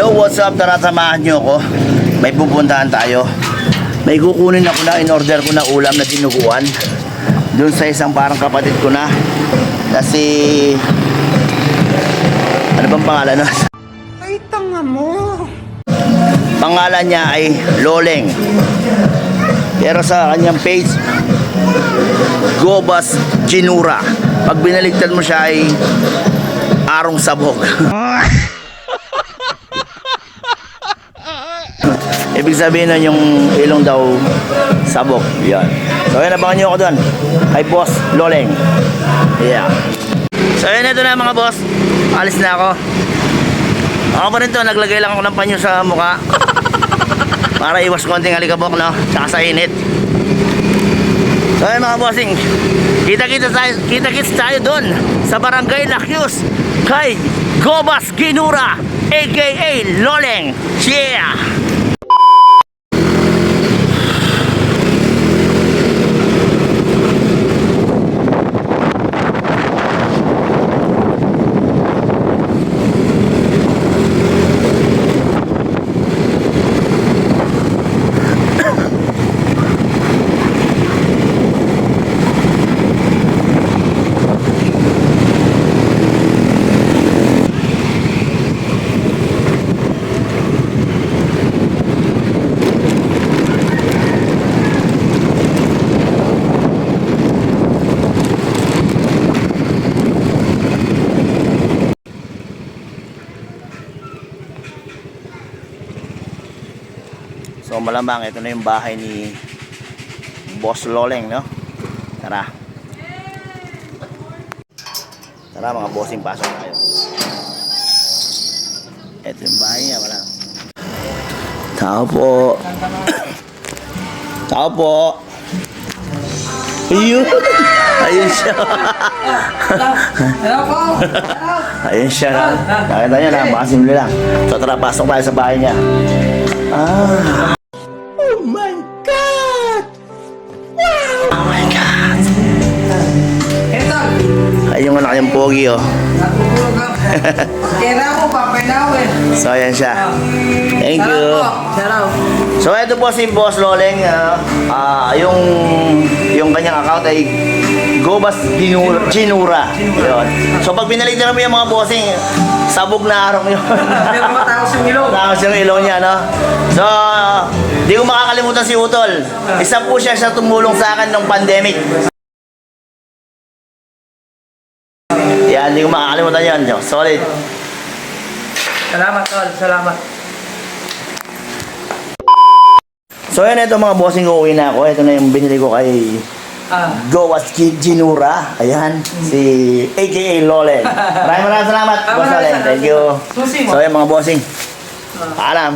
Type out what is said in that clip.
Yo, what's up? Tara, samahan nyo ako. May pupuntahan tayo. May kukunin ako na in-order ko na ulam na dinuguan. Doon sa isang parang kapatid ko na. Na si... Ano bang pangalan nun? Ay, tanga mo. Pangalan niya ay Loleng. Pero sa kanyang page, Gobas Ginura. Pag binaligtad mo siya ay Arong Sabog. Ibig sabihin nun yung ilong daw sabog. Yan. So yun, abangan nyo ako doon. Kay Boss Loleng. Yeah. So yun, ito na mga boss. Alis na ako. Ako pa rin to, naglagay lang ako ng panyo sa mukha. Para iwas konting alikabok, no? Tsaka sa init. So ayun mga bossing, kita-kita tayo, kita-kits tayo doon sa Barangay Lakyus kay Gobas Ginura aka Loleng. Yeah! So malamang ito na yung bahay ni Boss Loleng, no? Tara. Tara mga bossing, pasok tayo. Ito yung bahay niya, wala. Tao po. Tao po. Ayun. Ayun siya. Ayun siya. Nakita niya na, baka simple lang. So tara, pasok tayo sa bahay niya. Ah. Yung pogi, oh. Kera ko, papinawin. So, ayan siya. Thank you. Salaw. So, ito po si Boss Loleng. ah, ah, yung, yung kanyang account ay Gobas Ginura. Ginura. Yun. So, pag binalitan mo yung mga bossing, sabog na araw yun. Meron matapos yung ilong. Tapos yung ilong niya, no? So, di ko makakalimutan si Utol. Isa po siya siya tumulong sa akin nung pandemic. Yan, di ko makakalimutan yan. Solid. Salamat, tol. Salamat. So, yan, ito mga bossing ko, uwi na ako. Ito na yung binili ko kay Ah. Gowas Ki- Ginura. Ayan, si AKA Lolen. Maraming maraming salamat, Ah, Boss maraming Lolen. salamat. Thank you. Susi mo. So, yan mga bossing. Paalam.